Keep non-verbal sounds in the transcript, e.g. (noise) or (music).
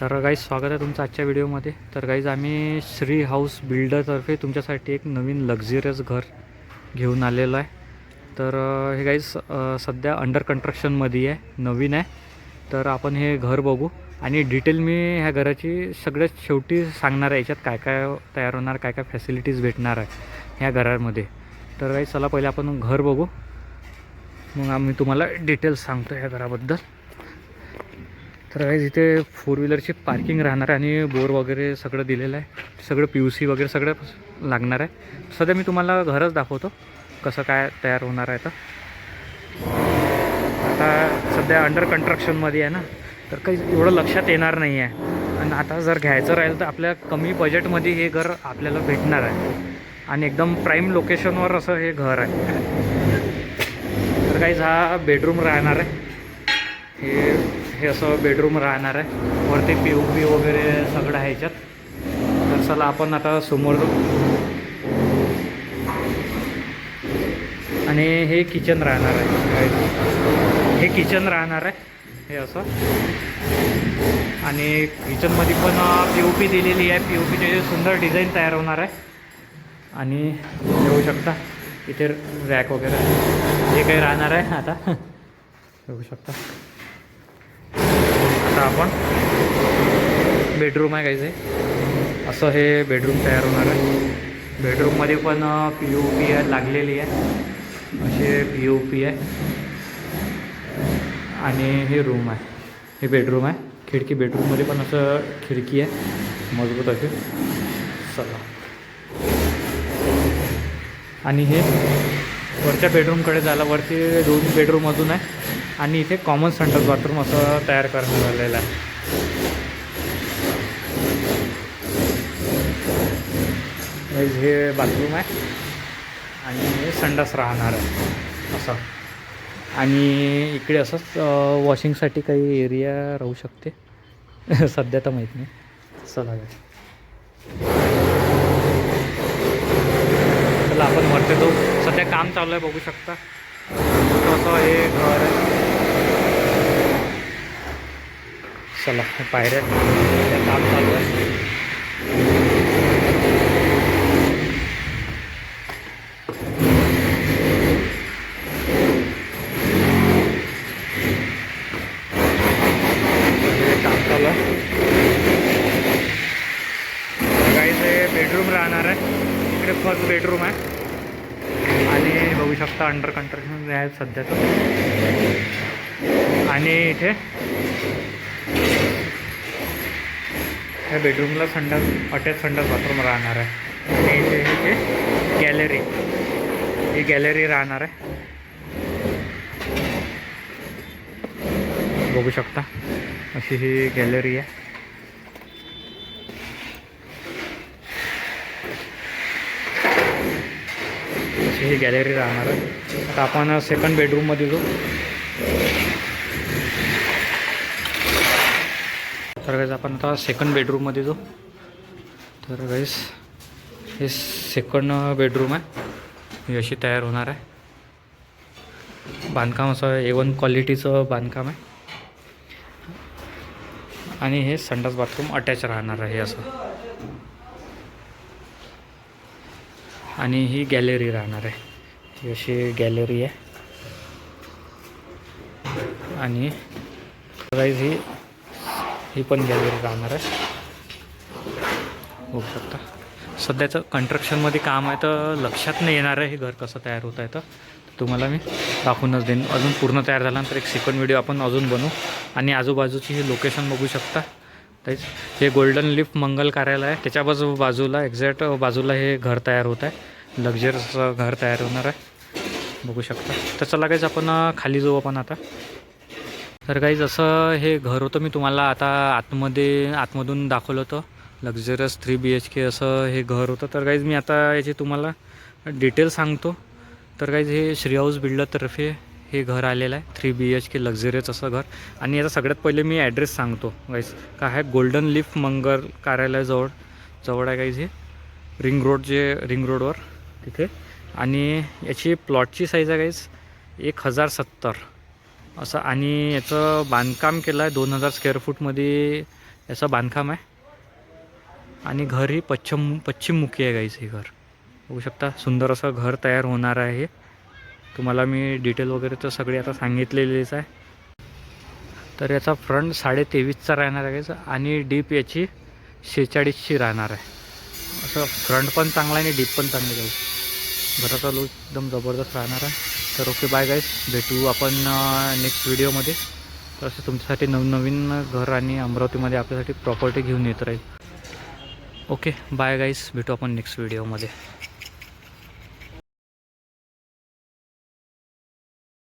तर गाईज स्वागत आहे तुमचं आजच्या व्हिडिओमध्ये तर गाईज आम्ही श्री हाऊस बिल्डरतर्फे तुमच्यासाठी एक नवीन लक्झरियस घर घेऊन आलेलो आहे. तर हे गाईज सध्या अंडर कन्स्ट्रक्शनमध्ये आहे नवीन आहे. तर आपण हे घर बघू. आणि डिटेल मी ह्या घराची सगळ्यात शेवटी सांगणार आहे याच्यात काय काय तयार होणार काय काय फॅसिलिटीज भेटणार आहे ह्या घरामध्ये. तर गाईज चला पहिले आपण घर बघू. मग आम्ही तुम्हाला डिटेल्स सांगतो ह्या घराबद्दल. तर गाईज इथे फोर व्हीलरची पार्किंग राहणार आहे आणि बोर वगैरे सगळं दिलेलं आहे. सगळं पी यू सी वगैरे सगळं लागणार आहे. सध्या मी तुम्हाला घरच दाखवतो कसं काय तयार होणार आहे तर. आता सध्या अंडर कन्स्ट्रक्शनमध्ये आहे ना. तर काही एवढं लक्षात येणार नाही आहे आणि आता जर घ्यायचं राहील तर आपल्या कमी बजेटमध्ये हे घर आपल्याला भेटणार आहे. आणि एकदम प्राईम लोकेशनवर असं हे घर आहे. तर काहीच हा बेडरूम राहणार आहे. हे हे असं बेडरूम राहणार आहे. वरती पी ओ पी वगैरे सगळं आहे ह्याच्यात तर चला आपण आता समोर आणि हे किचन राहणार आहे. हे किचन राहणार आहे. हे असं. आणि किचनमध्ये पण पी ओ पी दिलेली आहे. पी ओ पीचे सुंदर डिझाईन तयार होणार आहे. आणि येऊ शकता. इथे रॅक वगैरे. हे काही राहणार आहे आता. (laughs) बघू शकता. आता आपण बेडरूम आहे काहीचे असं हे बेडरूम तयार होणार आहे. बेडरूममध्ये पण पी ओ पी आहे लागलेली आहे. असे पी ओ पी आहे. आणि हे रूम आहे. हे बेडरूम आहे. खिडकी बेडरूममध्ये पण असं खिडकी आहे. मजबूत अशी. चला. आणि हे वरच्या बेडरूमकडे झाला. वरती दोन बेडरूम अजून आहे. आणि इथे कॉमन सेंटर बाथरूम असं तयार करण्यात आलेलं आहे. हे बाथरूम आहे. आणि हे संडास राहणार आहे. असं. आणि इकडे असंच वॉशिंगसाठी काही एरिया राहू शकते. (laughs) सध्या तर माहीत नाही. चला. चला आपण वरते तो सध्या काम चालू आहे बघू शकता. असं हे घर आहे. चला पायऱ्या सध्या काम चालू आहे. काम चालू आहे. काही ते बेडरूम राहणार आहे. इकडे फर्स्ट बेडरूम आहे. आणि बघू शकता अंडर कन्स्ट्रक्शन आहे सध्या तर आणि इथे ह्या बेडरूमला संडास अटॅच संडास बाथरूम राहणार आहे. आणि इथे इथे गॅलरी ही गॅलरी राहणार आहे. बघू शकता अशी ही गॅलरी आहे. अशी ही गॅलरी राहणार आहे. आता आपण सेकंड बेडरूममध्ये जाऊ तर गाईज आपण आता सेकंड बेडरूममध्ये जाऊ तर गाईस हे सेकंड बेडरूम आहे. ही अशी तयार होणार आहे. बांधकाम असं ए वन क्वालिटीचं बांधकाम आहे. आणि हे संडास बाथरूम अटॅच राहणार आहे असं. आणि ही गॅलरी राहणार आहे. ही अशी गॅलरी आहे. आणि प्राईज ही ही पण गॅलरी राहणार आहे. बघू शकता. सध्याचं कन्स्ट्रक्शनमध्ये काम आहे तर लक्षात नाही येणार आहे हे घर कसं तयार होत आहे तर. तुम्हाला मी दाखवूनच देईन. अजून पूर्ण तयार झाल्यानंतर एक सेकंड व्हिडिओ आपण अजून बनवू. आणि आजूबाजूची ही लोकेशन बघू शकता. तेच हे गोल्डन लिफ्ट मंगल कार्यालय आहे. त्याच्या बाजूला एक्झॅक्ट बाजूला हे घर तयार होत आहे. लक्झरियस घर तयार होणार आहे. बघू शकता. तर चला काहीच आपण खाली जाऊ आपण आता. तर काही जसं हे घर होतं. मी तुम्हाला आता आतमध्ये आतमधून दाखवलं होतं. Luxurious three B H K असं हे घर होतं. तर काहीच मी आता याची तुम्हाला डिटेल सांगतो. तर काहीच हे श्री हाऊस बिल्डरतर्फे हे घर आलेलं आहे. Three B H K luxurious असं घर. आणि याचा सगळ्यात पहिले मी ॲड्रेस सांगतो गाईज काय आहे? गोल्डन लिफ मंगल कार्यालयाजवळ जवळ आहे गाईज हे. रिंग रोड जे रिंग रोडवर तिथे. आणि याची प्लॉटची साईज आहे गाईज एक हजार सत्तर. असं आणि याचं बांधकाम केलं आहे दोन हजार स्क्वेअर फूटमध्ये याचं बांधकाम आहे. आणि घर ही पश्चिम पश्चिममुखी आहे गाईज हे घर. बघू शकता सुंदर असं घर तयार होणार आहे हे. तुम्हाला मी डिटेल वगैरे तर सगळे आता सांगितलेलीच आहे. तर याचा फ्रंट साडे तेवीसचा राहणार आहे आणि डीप याची शेहेचाळीसची राहणार आहे. असं फ्रंट पण चांगला आहे आणि डीप पण चांगली जाईल घराचा लूक एकदम जबरदस्त राहणार आहे. तर ओके बाय गाईस भेटू आपण नेक्स्ट व्हिडिओमध्ये तर असं तुमच्यासाठी नवनवीन घर आणि अमरावतीमध्ये आपल्यासाठी प्रॉपर्टी घेऊन येत राहील. ओके बाय गाईस भेटू आपण नेक्स्ट व्हिडिओमध्ये